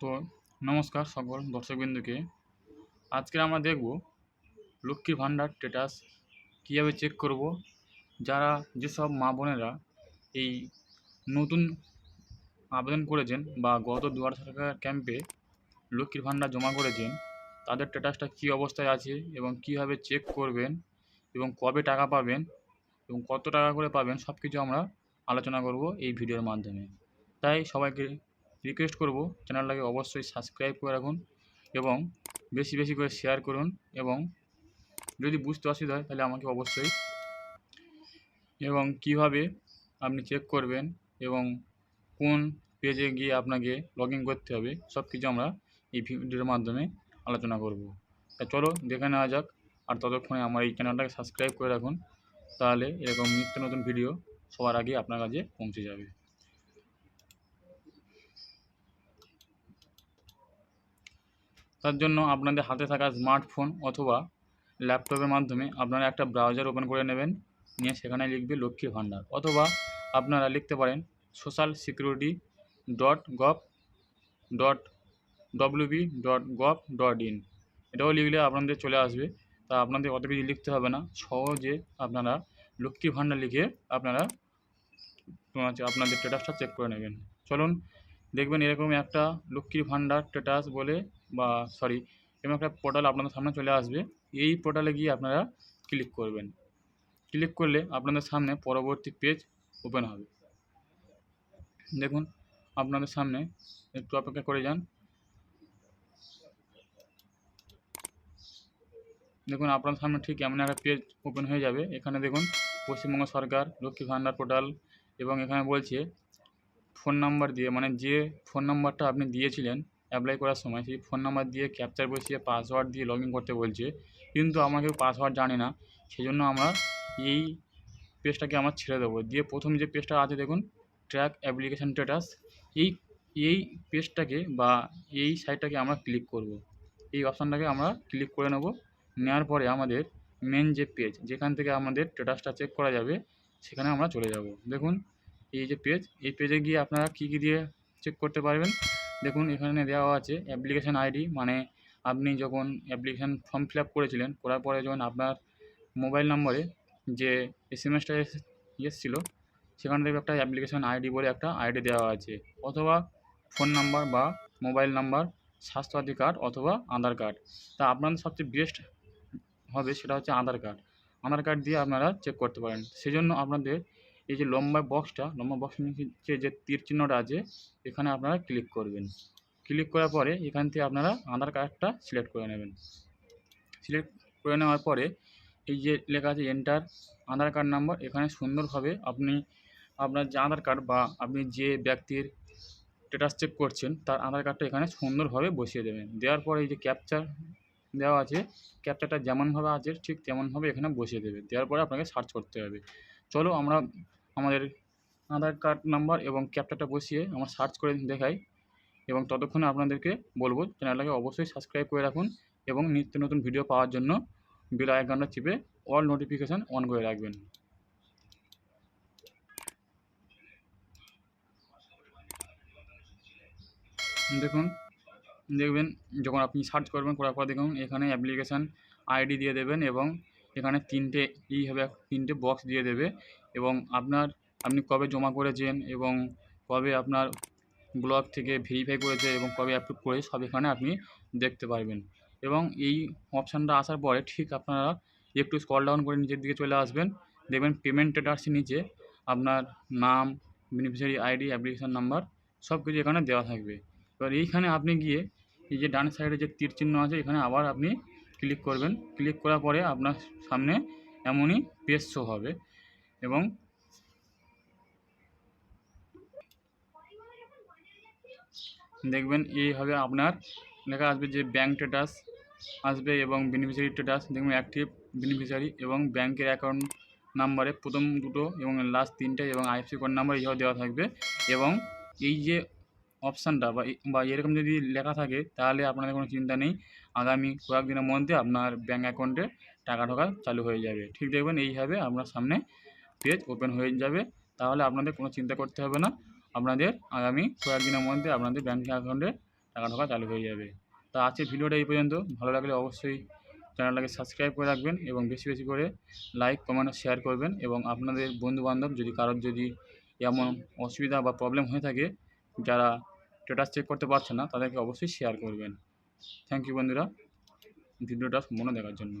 তো নমস্কার সকল দর্শকবৃন্দকে। আজকে আমরা দেখব লক্ষ্মীর ভাণ্ডার স্ট্যাটাস কীভাবে চেক করব, যারা যেসব মা বোনেরা এই নতুন আবেদন করেছেন বা গত দুয়ার সরকার ক্যাম্পে লক্ষ্মীর ভাণ্ডার জমা করেছেন, তাদের স্ট্যাটাসটা কী অবস্থায় আছে এবং কীভাবে চেক করবেন এবং কবে টাকা পাবেন এবং কত টাকা করে পাবেন সব কিছু আমরা আলোচনা করব এই ভিডিওর মাধ্যমে। তাই সবাইকে রিকোয়েস্ট করব। চ্যানেলটাকে অবশ্যই সাবস্ক্রাইব করে রাখুন এবং বেশি বেশি করে শেয়ার করুন এবং যদি বুঝতে অসুবিধা হয় তাহলে আমাকে অবশ্যই এবং কীভাবে আপনি চেক করবেন এবং কোন পেজে গিয়ে আপনাকে লগ করতে হবে সব কিছু আমরা এই ভিডিওর মাধ্যমে আলোচনা করব। তা চলো দেখে নেওয়া যাক আর ততক্ষণে আমার এই চ্যানেলটাকে সাবস্ক্রাইব করে রাখুন তাহলে এরকম নিত্য নতুন ভিডিও সবার আগে আপনার কাছে পৌঁছে যাবে। তার জন্য আপনাদের হাতে থাকা স্মার্টফোন অথবা ল্যাপটপের মাধ্যমে আপনারা একটা ব্রাউজার ওপেন করে নেবেন। নিয়ে সেখানে লিখবে লক্ষ্মীর ভাণ্ডার অথবা আপনারা লিখতে পারেন social security dot gov dot WB dot gov dot in এটাও লিখলে আপনাদের চলে আসবে। তা আপনাদের অত কিছু লিখতে হবে না। সহজে আপনারা লক্ষ্মী ভাণ্ডার লিখে আপনারা আপনাদের স্ট্যাটাসটা চেক করে নেবেন। চলুন, দেখবেন এরকম একটা লক্ষ্মীর ভাণ্ডার স্ট্যাটাস বলে বা সরি, এরকম একটা পোর্টাল আপনাদের সামনে চলে আসবে। এই পোর্টালে গিয়ে আপনারা ক্লিক করবেন। ক্লিক করলে আপনাদের সামনে পরবর্তী পেজ ওপেন হবে। দেখুন, আপনাদের সামনে একটু অপেক্ষা করে যান। দেখুন, আপনার সামনে ঠিক এমন একটা পেজ ওপেন হয়ে যাবে। এখানে দেখুন, পশ্চিমবঙ্গ সরকার, লক্ষ্মী ভাণ্ডার পোর্টাল এবং এখানে বলছে ফোন নাম্বার দিয়ে মানে যে ফোন নাম্বারটা আপনি দিয়েছিলেন অ্যাপ্লাই করার সময় সেই ফোন নাম্বার দিয়ে ক্যাপচার বসিয়ে পাসওয়ার্ড দিয়ে লগ করতে বলছে। কিন্তু আমরা কেউ পাসওয়ার্ড জানি না সেই জন্য আমরা এই পেজটাকে আমরা ছেড়ে দেবো। দিয়ে প্রথম যে পেজটা আছে দেখুন ট্র্যাক অ্যাপ্লিকেশান স্ট্যাটাস এই এই পেজটাকে বা এই সাইটটাকে আমরা ক্লিক করব। এই অপশানটাকে আমরা ক্লিক করে নেব। নেওয়ার পরে আমাদের মেন যে পেজ যেখান থেকে আমাদের স্ট্যাটাসটা চেক করা যাবে, সেখানে আমরা চলে যাব। দেখুন, এই যে পেজ এই পেজে গিয়ে আপনারা কী কী দিয়ে চেক করতে পারবেন? দেখুন, এখানে দেওয়া আছে অ্যাপ্লিকেশান আইডি মানে আপনি যখন অ্যাপ্লিকেশান ফর্ম ফিল আপ করেছিলেন, করার পরে যখন আপনার মোবাইল নম্বরে যে এস এম এসটা এসেছিল, সেখান থেকে একটা অ্যাপ্লিকেশান আইডি বলে একটা আইডি দেওয়া আছে। অথবা ফোন নাম্বার বা মোবাইল নাম্বার স্বাস্থ্যসাথী কার্ড অথবা আধার কার্ড তা আপনাদের সবচেয়ে বেস্ট হবে সেটা হচ্ছে আধার কার্ড আধার কার্ড দিয়ে আপনারা চেক করতে পারেন। সেই জন্য আপনাদের এই যে লম্বা বক্সটা, লম্বা বক্স নিচে যে তীর চিহ্নটা আছে, এখানে আপনারা ক্লিক করবেন। ক্লিক করার পরে এখান থেকে আপনারা আধার কার্ডটা সিলেক্ট করে নেবেন। সিলেক্ট করে নেওয়ার পরে এই যে লেখা আছে এন্টার আধার কার্ড নাম্বার এখানে সুন্দরভাবে আপনি আপনার যে আধার কার্ড বা আপনি যে ব্যক্তির স্ট্যাটাস চেক করছেন, তার আধার কার্ডটা এখানে সুন্দরভাবে বসিয়ে দেবেন। দেওয়ার পরে এই যে ক্যাপচার দেওয়া আছে ক্যাপচারটা যেমনভাবে আছে, ঠিক তেমনভাবে এখানে বসিয়ে দেবে। দেওয়ার পরে আপনাকে সার্চ করতে হবে। চলো আমরা আমাদের আধার কার্ড নাম্বার এবং ক্যাপচারটা বসিয়ে আমরা সার্চ করে দেখাই এবং ততক্ষণে আপনাদেরকে বলব, চ্যানেলটাকে অবশ্যই সাবস্ক্রাইব করে রাখুন এবং নিত্য নতুন ভিডিও পাওয়ার জন্য বেল আইকনটা চিপে অল নোটিফিকেশান অন করে রাখবেন। দেখুন, দেখবেন যখন আপনি সার্চ করবেন, করার পর দেখুন এখানে অ্যাপ্লিকেশান আইডি দিয়ে দেবেন এবং এখানে তিনটে এইভাবে তিনটে বক্স দিয়ে দেবে। এবং আপনার, আপনি কবে জমা করেছেন এবং কবে আপনার ব্লক থেকে ভেরিফাই করেছে এবং কবে অ্যাপ্রুভ করে সব এখানে আপনি দেখতে পারবেন। এবং এই অপশানটা আসার পরে ঠিক আপনারা একটু স্কল ডাউন করে নিচের দিকে চলে আসবেন। দেখবেন পেমেন্ট স্ট্যাটাসের নিচে আপনার নাম বেনিফিশিয়ারি আইডি অ্যাপ্লিকেশান নাম্বার সব কিছু এখানে দেওয়া থাকবে। এবার এইখানে আপনি গিয়ে এই যে ডান সাইডে যে তীর চিহ্ন আছে, এখানে আবার আপনি ক্লিক করবেন। ক্লিক করার পরে আপনার সামনে এমনই পেজ শো হবে। এবং দেখবেন এইভাবে আপনার, লেখা আসবে যে ব্যাঙ্ক স্ট্যাটাস আসবে এবং বেনিফিশিয়ারি স্ট্যাটাস দেখবেন অ্যাক্টিভ বেনিফিশিয়ারি এবং ব্যাংকের অ্যাকাউন্ট নাম্বারে প্রথম দুটো এবং লাস্ট তিনটে এবং আইএফসি কোড নাম্বার এইভাবে দেওয়া থাকবে এবং এই যে অপশানটা বা এরকম যদি লেখা থাকে, তাহলে আপনাদের কোনো চিন্তা নেই। আগামী কয়েকদিনের মধ্যে আপনার ব্যাঙ্ক অ্যাকাউন্টে টাকা ঢোকা চালু হয়ে যাবে। ঠিক দেখবেন এইভাবে আপনার সামনে পেজ ওপেন হয়ে যাবে, তাহলে আপনাদের কোনো চিন্তা করতে হবে না। আপনাদের আগামী কয়েকদিনের মধ্যে আপনাদের ব্যাঙ্ক অ্যাকাউন্টে টাকা ঢোকা চালু হয়ে যাবে। তা আজকের ভিডিওটা এই পর্যন্ত। ভালো লাগলে অবশ্যই চ্যানেলটাকে সাবস্ক্রাইব করে রাখবেন এবং বেশি বেশি করে লাইক কমেন্ট শেয়ার করবেন এবং আপনাদের বন্ধুবান্ধব যদি কারোর যদি এমন অসুবিধা বা প্রবলেম হয়ে থাকে, যারা স্ট্যাটাস চেক করতে পারছে না, তাদেরকে অবশ্যই শেয়ার করবেন। থ্যাংক ইউ বন্ধুরা। ভিডিওটা সম্পূর্ণ দেখার জন্য।